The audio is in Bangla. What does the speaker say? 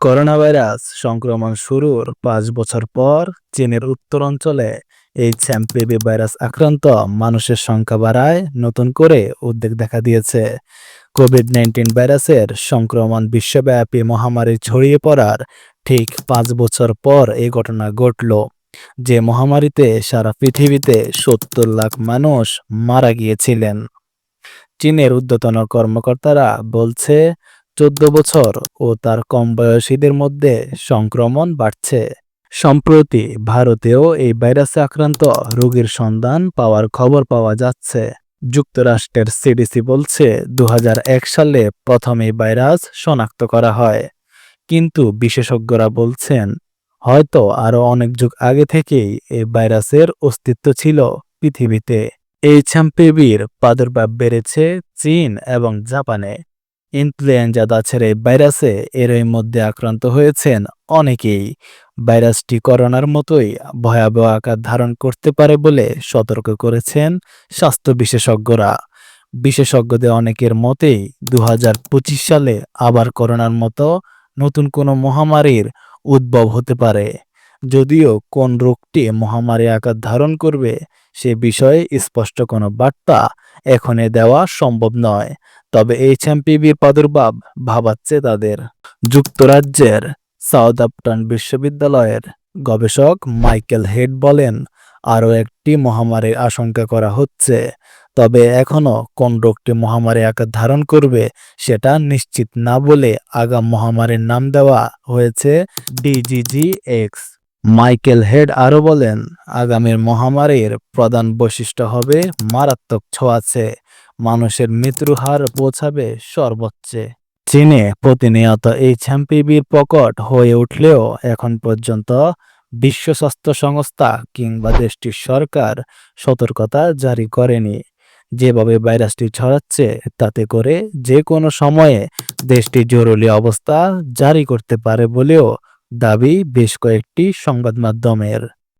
করোনা ভাইরাস সংক্রমণ শুরুর পাঁচ বছর পর চীনের উত্তরাঞ্চলে এই চ্যাম্পিবি ভাইরাস আক্রান্ত মানুষের সংখ্যা বাড়ায় নতুন করে উদ্বেগ দেখা দিয়েছে। কোভিড নাইন্টিন ভাইরাসের সংক্রমণ বিশ্বব্যাপী মহামারী ছড়িয়ে পড়ার ঠিক পাঁচ বছর পর এই ঘটনা ঘটল, যে মহামারীতে সারা পৃথিবীতে সত্তর লাখ মানুষ মারা গিয়েছিলেন। চীনের ঊর্ধ্বতন কর্মকর্তারা বলছে চোদ্দ বছর ও তার কম বয়সীদের মধ্যে সংক্রমণ বাড়ছে। সম্প্রতি ভারতেও এই ভাইরাসে আক্রান্ত রোগীর সন্ধান পাওয়ার খবর পাওয়া যাচ্ছে। যুক্তরাষ্ট্রের সিডিসি বলছে দু হাজার এক সালে প্রথম এই ভাইরাস শনাক্ত করা হয়। কিন্তু বিশেষজ্ঞরা বলছেন, হয়তো আরও অনেক যুগ আগে থেকেই এই ভাইরাসের অস্তিত্ব ছিল পৃথিবীতে। এই চ্যাম্পেবির প্রাদুর্ভাব বেড়েছে চীন এবং জাপানে। ইনফ্লুয়েঞ্জা এই ভাইরাসে এরই মধ্যে আক্রান্ত হয়েছেন অনেকেই। ভাইরাসটি করোনার মতোই ভয়াবহ আকার ধারণ করতে পারে বলে সতর্ক করেছেন স্বাস্থ্য বিশেষজ্ঞরা। বিশেষজ্ঞদের অনেকের মতেই দু হাজার পঁচিশ সালে আবার করোনার মতো নতুন কোনো মহামারীর উদ্ভব হতে পারে। যদিও কোন রোগটি মহামারী আকার ধারণ করবে সে বিষয়ে স্পষ্ট কোনো বার্তা এখনে দেওয়া সম্ভব নয়। তবে এই চ্যাম্পিবির প্রাদুর্ভাব ভাবাচ্ছে তাদের। যুক্তরাজ্যের সাউদাম্পটন বিশ্ববিদ্যালয়ের গবেষক মাইকেল হেড বলেন, আরও একটি মহামারীর আশঙ্কা করা হচ্ছে। তবে এখনও কোন রোগটি মহামারী আকার ধারণ করবে সেটা নিশ্চিত না বলে আগাম মহামারীর নাম দেওয়া হয়েছে ডিজিজি এক্স মাইকেল হেড আরও বলেন, আগামীর মহামারীর প্রধান বৈশিষ্ট্য হবে মারাত্মক ছোঁয়াচে মানুষের মৃত্যুর হার পৌঁছাবে সর্বোচ্চে। চীনে প্রতিনিয়ত এই চ্যাম্পিবির প্রকট হয়ে উঠলেও এখন পর্যন্ত বিশ্ব স্বাস্থ্য সংস্থা কিংবা দেশটির সরকার সতর্কতা জারি করেনি। যেভাবে ভাইরাসটি ছড়াচ্ছে, তাতে করে যে কোনো সময়ে দেশটি জরুরি অবস্থা জারি করতে পারে বলেও দাবি বেশ কয়েকটি সংবাদ মাধ্যমের